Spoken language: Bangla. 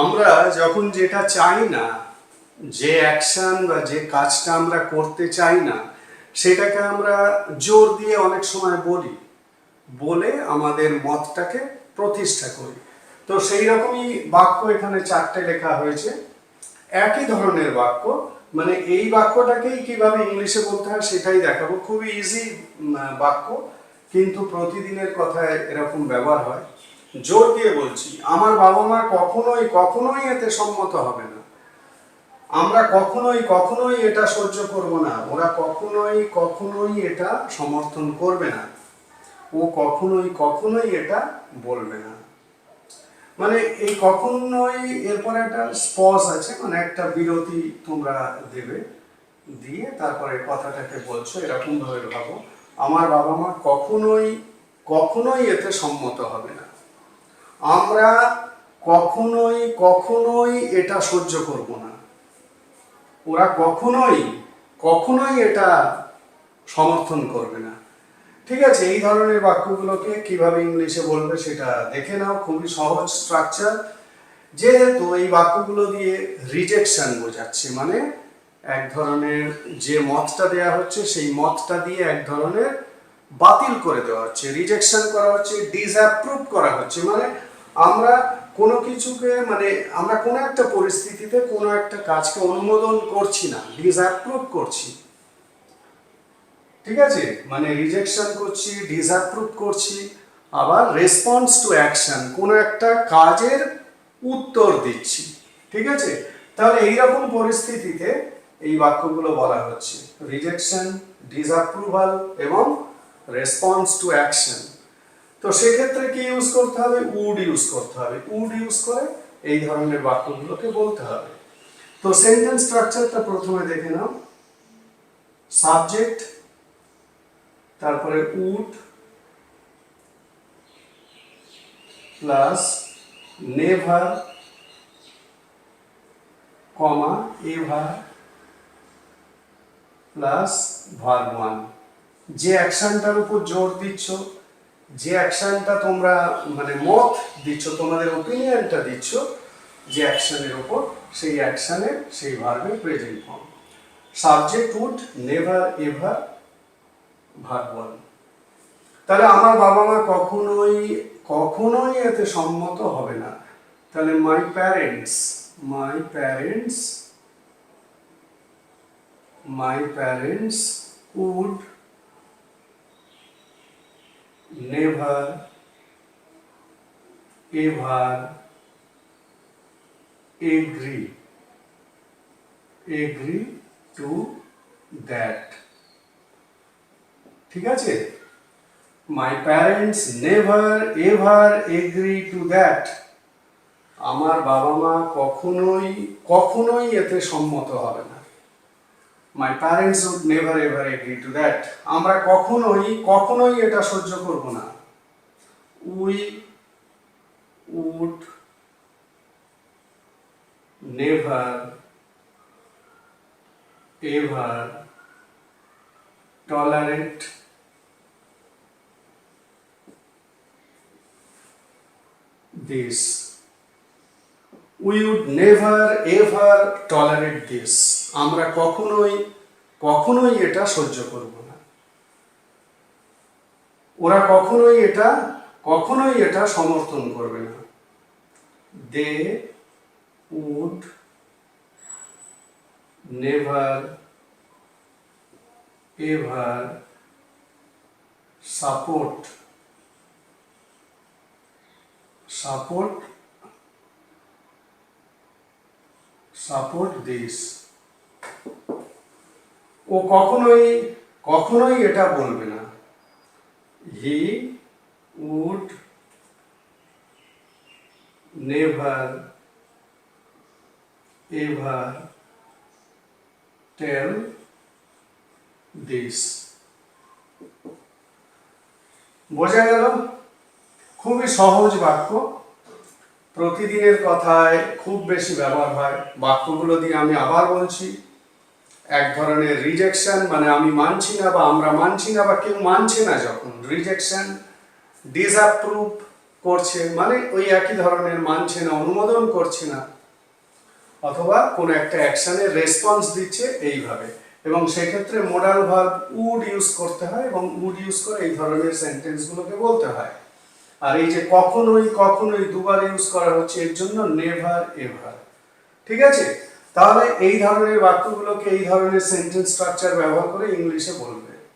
আমরা যখন যেটা চাই না, যে অ্যাকশন বা যে কাজটা আমরা করতে চাই না, সেটাকে আমরা জোর দিয়ে অনেক সময় বলি, বলে আমাদের মতটাকে প্রতিষ্ঠা করি। তো সেই রকমই বাক্য এখানে চারটে লেখা হয়েছে। একই ধরনের বাক্য মানে এই বাক্যটাকেই কীভাবে ইংলিশে বলতে হয় সেটাই দেখাবো। খুবই ইজি বাক্য, কিন্তু প্রতিদিনের কথায় এরকম ব্যবহার হয়। জোর দিয়ে বলছি, আমার বাবা মা কখনোই কখনোই এতে সম্মত হবে না। আমরা কখনোই কখনোই এটা সহ্য করব না। ওরা কখনোই কখনোই এটা সমর্থন করবে না। ও কখনোই কখনোই এটা বলবে না। মানে এই কখনোই এরপরে একটা স্পস আছে মানে একটা বিরতি তোমরা দেবে, দিয়ে তারপরে কথাটাকে বলছো এরকম ভাবে ভাবো। আমার বাবা মা কখনোই কখনোই এতে সম্মত হবে না। আমরা কখনোই কখনোই এটা সহ্য করব না। ওরা কখনোই কখনোই এটা সমর্থন করবে না। ঠিক আছে, এই ধরনের বাক্যগুলোকে কীভাবে ইংলিশে বলবে সেটা দেখে নাও, খুবই সহজ স্ট্রাকচার যেহেতু এই বাক্যগুলো দিয়ে রিজেকশন বোঝাচ্ছে মানে এক ধরনের যে মতটা দেয়া হচ্ছে, সেই মতটা দিয়ে এক ধরনের বাতিল করে দেওয়া হচ্ছে রিজেকশন করা হচ্ছে ডিসঅ্যাপ্রুভ করা হচ্ছে। মানে আমরা কোনো কিছুকে মানে আমরা কোনো একটা পরিস্থিতিতে কোনো একটা কাজকে অনুমোদন করছি না ডিসঅ্যাপ্রুভ করছি। ঠিক আছে? মানে রিজেকশন করছি ডিসঅ্যাপ্রুভ করছি, আবার রেসপন্স টু অ্যাকশন কোনো একটা কাজের উত্তর দিচ্ছি। ঠিক আছে? তাহলে এইরকম পরিস্থিতিতে এই বাক্যগুলো বলা হচ্ছে রিজেকশন ডিসঅ্যাপ্রুভাল এবং রেসপন্স টু অ্যাকশন তো সেক্ষেত্রে কি ইউজ করতে হবে? উড ইউজ করতে হবে। উড ইউজ করে এই ধরনের বাক্যগুলোকে বলতে হবে। তো সেন্টেন্স স্ট্রাকচারটা প্রথমে দেখে নাও। সাবজেক্ট তারপরে would plus never comma ever plus verb one যে অ্যাকশনটার উপর জোর দিচ্ছ, যে অ্যাকশনটা তোমরা মানে মত দিচ্ছ, তোমাদের ওপিনিয়নটা দিচ্ছ, যে অ্যাকশনের উপর সেই অ্যাকশনের সেই ভার্বের present form subject would never ever ভাগ ওয়ান তাহলে আমার বাবা মা কখনোই কখনোই এতে সম্মত হবে না। তাহলে my parents my parents my parents would never ever agree agree to that. ঠিক আছে? My parents never ever agree to that আমার বাবা মা কখনোই কখনোই এতে সম্মত হবে না। My parents would never ever agree to that আমরা কখনোই কখনোই এটা সহ্য করব না। We would never ever tolerate this we would never ever tolerate this. আমরা কখনোই কখনোই এটা সহ্য করব না। ওরা কখনোই এটা কখনোই এটা সমর্থন করবে না। They would never ever support support support this ও কখনোই কখনোই এটা বলবে না। He would never, ever tell this. বোঝা গেল? খুবই সহজ বাক্য। প্রতিদিনের কথায় খুব বেশি ব্যবহার হয়। বাক্যগুলো দিয়ে আমি আবার বলছি। এক ধরনের রিজেকশন মানে আমি মানছি না বা আমরা মানছি না বা কেউ মানছে না যখন রিজেকশন ডিসঅ্যাপ্রুভ করছে মানে ওই একই ধরনের মানছে না, অনুমোদন করছে না। অথবা কোনো একটা অ্যাকশনের রেসপন্স দিচ্ছে এইভাবে। এবং সেক্ষেত্রে মোডাল ভার্ব উড ইউজ করতে হয় এবং উড ইউজ করে এই ধরনের সেন্টেন্সগুলোকে বলতে হয়। আর এই যে কখনোই কখনোই দুবার ইউজ করা হচ্ছে, এর জন্য নেভার এভার ঠিক আছে? তাহলে এই ধরনের বাক্যগুলোকে, এই ধরনের সেন্টেন্স স্ট্রাকচার ব্যবহার করে ইংলিশে বলবে